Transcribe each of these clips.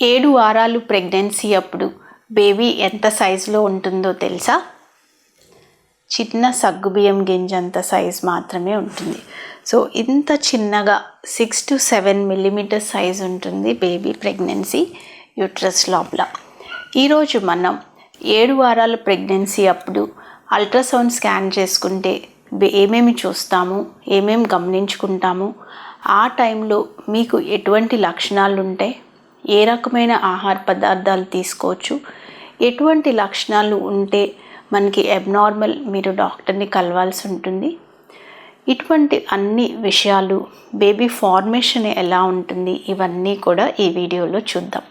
ఏడు వారాలు ప్రెగ్నెన్సీ అప్పుడు బేబీ ఎంత సైజులో ఉంటుందో తెలుసా? చిన్న సగ్గుబియ్యం గింజంత సైజ్ మాత్రమే ఉంటుంది. సో ఇంత చిన్నగా six to seven millimeter size ఉంటుంది బేబీ ప్రెగ్నెన్సీ యూట్రస్ లోపల. ఈరోజు మనం ఏడు వారాల ప్రెగ్నెన్సీ అప్పుడు అల్ట్రాసౌండ్ స్కాన్ చేసుకుంటే ఏమేమి చూస్తాము ఏమేమి గమనించుకుంటాము ఆ టైంలో మీకు ఎటువంటి లక్షణాలు ఉంటాయి ఏ రకమైన ఆహార పదార్థాలు తీసుకోవచ్చు? ఎటువంటి లక్షణాలు ఉంటే మనకి అబ్నార్మల్ మీరు డాక్టర్ని కలవాల్సి ఉంటుంది. ఇటువంటి అన్ని విషయాలు బేబీ ఫార్మేషన్ ఎలా ఉంటుంది? ఇవన్నీ కూడా ఈ వీడియోలో చూద్దాం.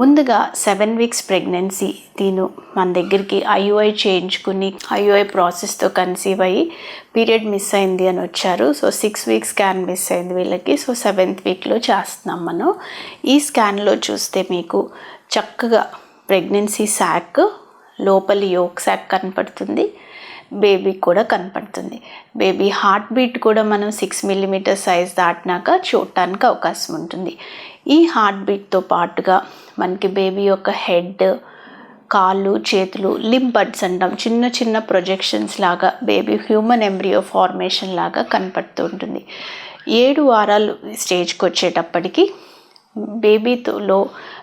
ముందుగా సెవెన్ వీక్స్ ప్రెగ్నెన్సీ తీను. మన దగ్గరికి ఐయుఐ చేయించుకుని ఐయుఐ ప్రాసెస్తో కన్సీవ్ అయ్యి పీరియడ్ మిస్ అయింది అని వచ్చారు. So six weeks scan miss అయింది వీళ్ళకి. సో సెవెంత్ వీక్లో చేస్తున్నాం మనం. ఈ స్కాన్లో చూస్తే మీకు చక్కగా ప్రెగ్నెన్సీ శాక్ లోపలి యోక్ శాక్ కనపడుతుంది. బేబీ కూడా కనపడుతుంది. బేబీ హార్ట్ బీట్ కూడా మనం సిక్స్ మిల్లీమీటర్ సైజ్ దాటినాక చూడటానికి అవకాశం ఉంటుంది. ఈ హార్ట్ బీట్తో పాటుగా మనకి బేబీ యొక్క హెడ్ కాళ్ళు చేతులు లింబడ్స్ అంటాం. చిన్న చిన్న ప్రొజెక్షన్స్ లాగా బేబీ హ్యూమన్ ఎంబ్రియో ఫార్మేషన్ లాగా కనపడుతూ ఉంటుంది. ఏడు వారాలు స్టేజ్కి వచ్చేటప్పటికి బేబీతో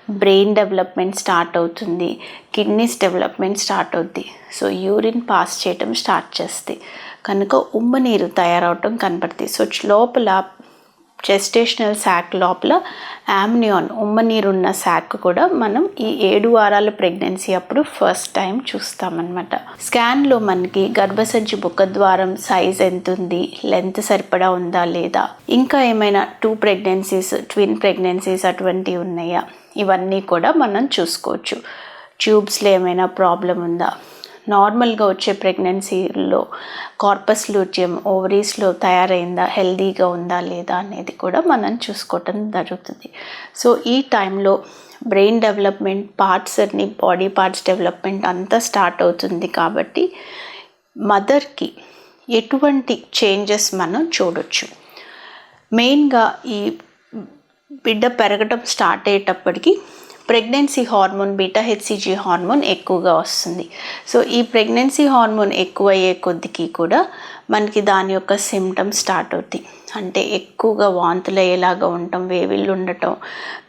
బ్రెయిన్ డెవలప్మెంట్ స్టార్ట్ అవుతుంది. కిడ్నీస్ డెవలప్మెంట్ స్టార్ట్ అవుద్ది. సో యూరిన్ పాస్ చేయటం స్టార్ట్ చేస్తుంది కనుక ఉమ్మ నీరు తయారవటం కనపడుతుంది సో లోపల చెస్టేషనల్ శాక్ లోపల యామ్నియాన్ ఉమ్మనీరు ఉన్న శాక్ కూడా మనం ఈ ఏడు వారాల ప్రెగ్నెన్సీ అప్పుడు ఫస్ట్ టైం చూస్తామన్నమాట. స్కాన్లో మనకి గర్భసంచి ముఖద్వారం సైజ్ ఎంత ఉంది లెంత్ సరిపడా ఉందా లేదా ఇంకా ఏమైనా టూ ప్రెగ్నెన్సీస్ ట్విన్ ప్రెగ్నెన్సీస్ అటువంటివి ఉన్నాయా? ఇవన్నీ కూడా మనం చూసుకోవచ్చు. ట్యూబ్స్లో ఏమైనా ప్రాబ్లం ఉందా? నార్మల్గా వచ్చే ప్రెగ్నెన్సీలో కార్పస్ లూట్యం ఓవరీస్లో తయారైందా హెల్దీగా ఉందా లేదా అనేది కూడా మనం చూసుకోవటం జరుగుతుంది. సో ఈ టైంలో బ్రెయిన్ డెవలప్మెంట్ పార్ట్స్ అన్ని బాడీ పార్ట్స్ డెవలప్మెంట్ అంతా స్టార్ట్ అవుతుంది కాబట్టి మదర్కి ఎటువంటి చేంజెస్ మనం చూడొచ్చు. మెయిన్గా ఈ బిడ్డ పెరగడం స్టార్ట్ అయ్యేటప్పటికి pregnancy hormone beta HCG hormone ఎక్కువగా వస్తుంది. సో ఈ ప్రెగ్నెన్సీ హార్మోన్ ఎక్కువయ్యే కొద్దికి కూడా మనకి దాని యొక్క సిమ్టమ్స్ స్టార్ట్ అవుతాయి అంటే ఎక్కువగా వాంతులు అయ్యేలాగా ఉండటం వేవిళ్ళు ఉండటం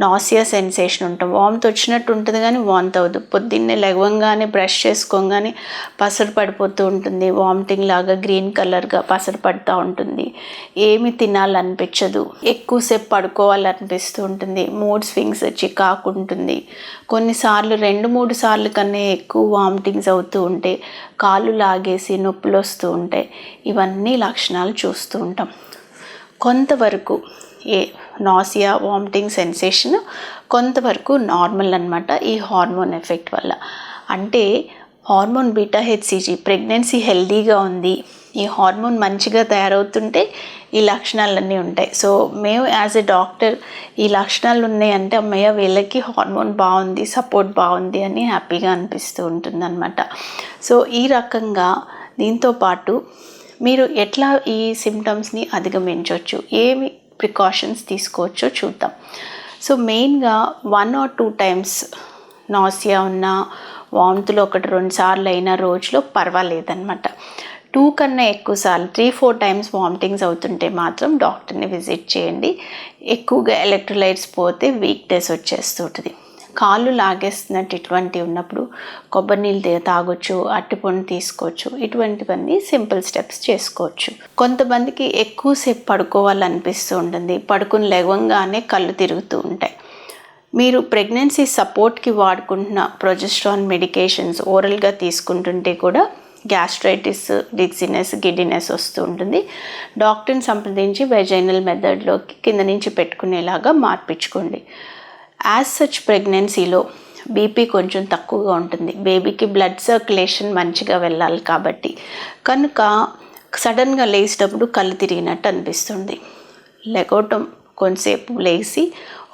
నాసియా సెన్సేషన్ ఉండటం వామ్త్ వచ్చినట్టు ఉంటుంది కానీ వాంత్ అవ్వదు. పొద్దున్నే లెగవంగానే బ్రష్ చేసుకోగానే పసరు పడిపోతూ ఉంటుంది. వామిటింగ్ లాగా గ్రీన్ కలర్గా పసరు పడుతూ ఉంటుంది. ఏమి తినాలనిపించదు. ఎక్కువసేపు పడుకోవాలనిపిస్తూ ఉంటుంది. మూడ్ స్వింగ్స్ వచ్చి ఉంటుంది. కొన్నిసార్లు రెండు మూడు సార్లు కన్నా ఎక్కువ వామిటింగ్స్ అవుతూ ఉంటే కాళ్ళు లాగేసి నొప్పులు వస్తూ ఉంటాయి. ఇవన్నీ లక్షణాలు చూస్తూ ఉంటాం. కొంతవరకు ఏ నాసియా వామిటింగ్ సెన్సేషన్ కొంతవరకు నార్మల్ అనమాట ఈ హార్మోన్ ఎఫెక్ట్ వల్ల. అంటే హార్మోన్ బీటా హెచ్సిజీ ప్రెగ్నెన్సీ హెల్దీగా ఉంది ఈ హార్మోన్ మంచిగా తయారవుతుంటే ఈ లక్షణాలన్నీ ఉంటాయి. సో మేము యాజ్ ఎ డాక్టర్ ఈ లక్షణాలు ఉన్నాయంటే అమ్మయ్య వీళ్ళకి హార్మోన్ బాగుంది సపోర్ట్ బాగుంది అని హ్యాపీగా అనిపిస్తూ ఉంటుందన్నమాట. సో ఈ రకంగా దీంతో పాటు మీరు ఎట్లా ఈ సిమ్టమ్స్ని అధిగమించవచ్చు? ఏమి ప్రికాషన్స్ తీసుకోవచ్చో చూద్దాం. సో మెయిన్గా one or two times nausea ఉన్న వాంతులు ఒకటి రెండు సార్లు అయిన రోజులో పర్వాలేదన్నమాట. టూ కన్నా ఎక్కువ సార్లు త్రీ ఫోర్ టైమ్స్ వామిటింగ్స్ అవుతుంటే మాత్రం డాక్టర్ని విజిట్ చేయండి. ఎక్కువగా ఎలక్ట్రోలైట్స్ పోతే వీక్నెస్ వచ్చేస్తుంటుంది కాళ్ళు లాగేస్తున్నట్టు ఇటువంటి ఉన్నప్పుడు కొబ్బరి నీళ్ళు తాగొచ్చు అట్టిపండు తీసుకోవచ్చు. ఇటువంటివన్నీ సింపుల్ స్టెప్స్ చేసుకోవచ్చు. కొంతమందికి ఎక్కువసేపు పడుకోవాలనిపిస్తూ ఉంటుంది. పడుకుని లేవంగానే కళ్ళు తిరుగుతూ ఉంటాయి. మీరు ప్రెగ్నెన్సీ సపోర్ట్కి వాడుకుంటున్న ప్రొజెస్ట్రాన్ మెడికేషన్స్ ఓరల్గా తీసుకుంటుంటే కూడా గ్యాస్ట్రైటిస్ డిక్సినెస్ గిడ్డినెస్ వస్తూ ఉంటుంది. డాక్టర్ని సంప్రదించి వెజైనల్ మెథడ్లోకి కింద నుంచి పెట్టుకునేలాగా మార్పించుకోండి. యాజ్ సచ్ ప్రెగ్నెన్సీలో బీపీ కొంచెం తక్కువగా ఉంటుంది. బేబీకి బ్లడ్ సర్క్యులేషన్ మంచిగా వెళ్ళాలి కాబట్టి. కనుక సడన్గా లేచేటప్పుడు కళ్ళు తిరిగినట్టు అనిపిస్తుంది. లెగవటం కొంతసేపు లేచి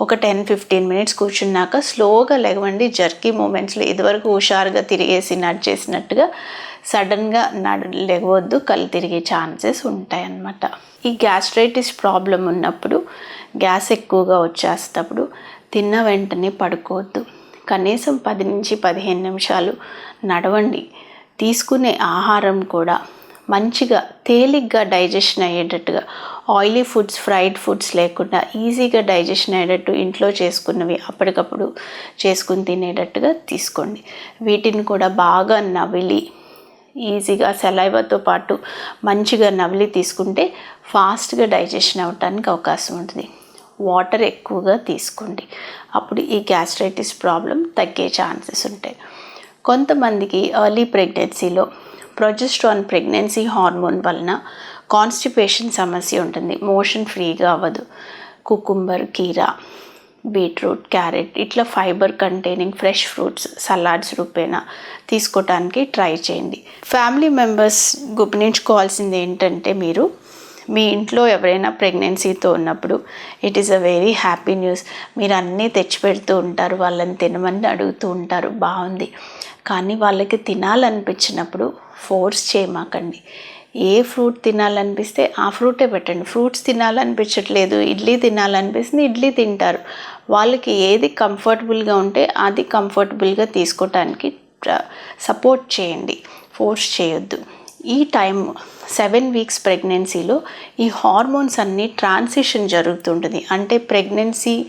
ఒక టెన్ ఫిఫ్టీన్ మినిట్స్ కూర్చున్నాక స్లోగా లెగవండి జర్కీ మూమెంట్స్లో ఇదివరకు హుషారుగా తిరిగేసి నడిచేసినట్టుగా సడన్గా నడు లెగవద్దు. కళ్ళు తిరిగే ఛాన్సెస్ ఉంటాయన్నమాట ఈ గ్యాస్ట్రైటిస్ ప్రాబ్లం ఉన్నప్పుడు గ్యాస్ ఎక్కువగా వచ్చేసేటప్పుడు తిన్న వెంటనే పడుకోవద్దు. కనీసం పది నుంచి పదిహేను నిమిషాలు నడవండి. తీసుకునే ఆహారం కూడా మంచిగా తేలిగ్గా డైజెషన్ అయ్యేటట్టుగా ఆయిలీ ఫుడ్స్ ఫ్రైడ్ ఫుడ్స్ లేకుండా ఈజీగా డైజెషన్ అయ్యేటట్టు ఇంట్లో చేసుకున్నవి అప్పటికప్పుడు చేసుకుని తినేటట్టుగా తీసుకోండి. వీటిని కూడా బాగా నవిలి ఈజీగా సెలైవతో పాటు మంచిగా నవిలి తీసుకుంటే ఫాస్ట్గా డైజెషన్ అవ్వటానికి అవకాశం ఉంటుంది. వాటర్ ఎక్కువగా తీసుకోండి. అప్పుడు ఈ గ్యాస్ట్రైటిస్ ప్రాబ్లం తగ్గే ఛాన్సెస్ ఉంటాయి. కొంతమందికి ఎర్లీ ప్రెగ్నెన్సీలో ప్రొజెస్ట్రాన్ ప్రెగ్నెన్సీ హార్మోన్ వలన కాన్స్టిపేషన్ సమస్య ఉంటుంది. మోషన్ ఫ్రీగా అవ్వదు. కుకుంబర్ కీరా బీట్రూట్ క్యారెట్ ఇట్లా fibre containing fresh fruits salads రూపేణా తీసుకోవటానికి ట్రై చేయండి. ఫ్యామిలీ మెంబర్స్ గుర్తించుకోవాల్సింది ఏంటంటే మీరు మీ ఇంట్లో ఎవరైనా ప్రెగ్నెన్సీతో ఉన్నప్పుడు it is a very happy news మీరు అన్నీ తెచ్చిపెడుతూ ఉంటారు వాళ్ళని తినమని అడుగుతూ ఉంటారు బాగుంది. కానీ వాళ్ళకి తినాలనిపించినప్పుడు ఫోర్స్ చేయమాకండి. ఏ ఫ్రూట్ తినాలనిపిస్తే ఆ ఫ్రూటే పెట్టండి. ఫ్రూట్స్ తినాలనిపించట్లేదు ఇడ్లీ తినాలనిపిస్తుంది ఇడ్లీ తింటారు. వాళ్ళకి ఏది కంఫర్టబుల్గా ఉంటే అది కంఫర్టబుల్గా తీసుకోవటానికి సపోర్ట్ చేయండి. ఫోర్స్ చేయొద్దు. ఈ టైం సెవెన్ వీక్స్ ప్రెగ్నెన్సీలో ఈ హార్మోన్స్ అన్నీ ట్రాన్సిషన్ జరుగుతుంటుంది. అంటే ప్రెగ్నెన్సీ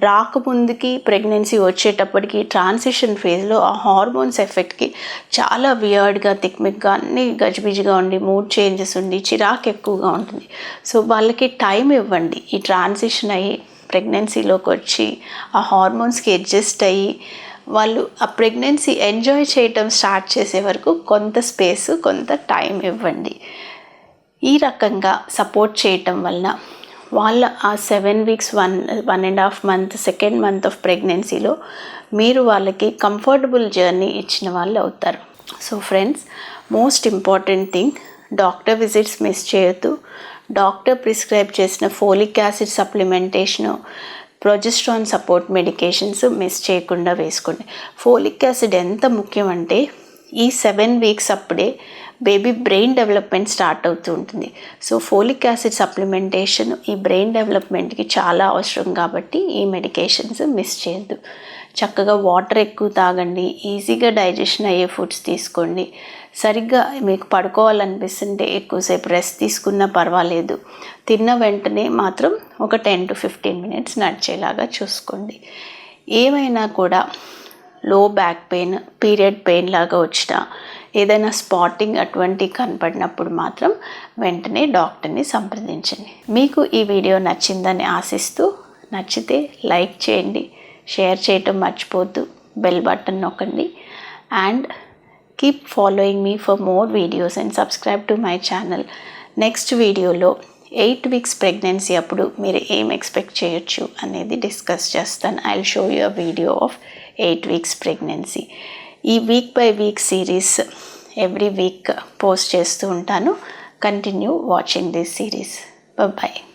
రాకముందుకి ప్రెగ్నెన్సీ వచ్చేటప్పటికి ట్రాన్సిషన్ ఫేజ్లో ఆ హార్మోన్స్ ఎఫెక్ట్కి చాలా వియర్డ్గా తిక్మిక్గా అన్ని గజిబిజిగా ఉండి మూడ్ చేంజెస్ ఉండి చిరాకు ఎక్కువగా ఉంటుంది. సో వాళ్ళకి టైం ఇవ్వండి. ఈ ట్రాన్సిషన్ అయ్యి ప్రెగ్నెన్సీలోకి వచ్చి ఆ హార్మోన్స్కి అడ్జస్ట్ అయ్యి వాళ్ళు ఆ ప్రెగ్నెన్సీ ఎంజాయ్ చేయటం స్టార్ట్ చేసే వరకు కొంత స్పేస్ కొంత టైం ఇవ్వండి. ఈ రకంగా సపోర్ట్ చేయటం వలన వాళ్ళ ఆ seven weeks one one and half month second month of ప్రెగ్నెన్సీలో మీరు వాళ్ళకి కంఫర్టబుల్ జర్నీ ఇచ్చిన వాళ్ళు అవుతారు. So friends most important thing doctor visits miss చేయొద్దు. డాక్టర్ ప్రిస్క్రైబ్ చేసిన folic acid supplementation progesterone support medications miss చేయకుండా వేసుకోండి. ఫోలిక్ యాసిడ్ ఎంత ముఖ్యం అంటే ఈ సెవెన్ వీక్స్ అప్పుడే బేబీ బ్రెయిన్ డెవలప్మెంట్ స్టార్ట్ అవుతూ ఉంటుంది. సో ఫోలిక్ యాసిడ్ సప్లిమెంటేషన్ ఈ బ్రెయిన్ డెవలప్మెంట్కి చాలా అవసరం కాబట్టి ఈ మెడికేషన్స్ మిస్ చేయొద్దు. చక్కగా వాటర్ ఎక్కువ తాగండి ఈజీగా డైజెషన్ అయ్యే ఫుడ్స్ తీసుకోండి. సరిగ్గా మీకు పడుకోవాలనిపిస్తుంటే ఎక్కువసేపు రెస్ట్ తీసుకున్నా పర్వాలేదు. తిన్న వెంటనే మాత్రం ఒక టెన్ టు ఫిఫ్టీన్ మినిట్స్ నడిచేలాగా చూసుకోండి. ఏమైనా కూడా లో బ్యాక్ పెయిన్ పీరియడ్ పెయిన్ లాగా వచ్చిన ఏదైనా స్పాటింగ్ అటువంటి కనపడినప్పుడు మాత్రం వెంటనే డాక్టర్ని సంప్రదించండి. మీకు ఈ వీడియో నచ్చిందని ఆశిస్తూ నచ్చితే లైక్ చేయండి షేర్ చేయటం మర్చిపోద్దు బెల్ బటన్ నొక్కండి and keep following me for more videos and subscribe to my channel. Next వీడియోలో ఎయిట్ వీక్స్ ప్రెగ్నెన్సీ అప్పుడు మీరు ఏం ఎక్స్పెక్ట్ చేయొచ్చు అనేది డిస్కస్ చేస్తాను. I show you a video of eight weeks pregnancy. ఈ week by week series every week post చేస్తూ ఉంటాను. Continue watching this series bye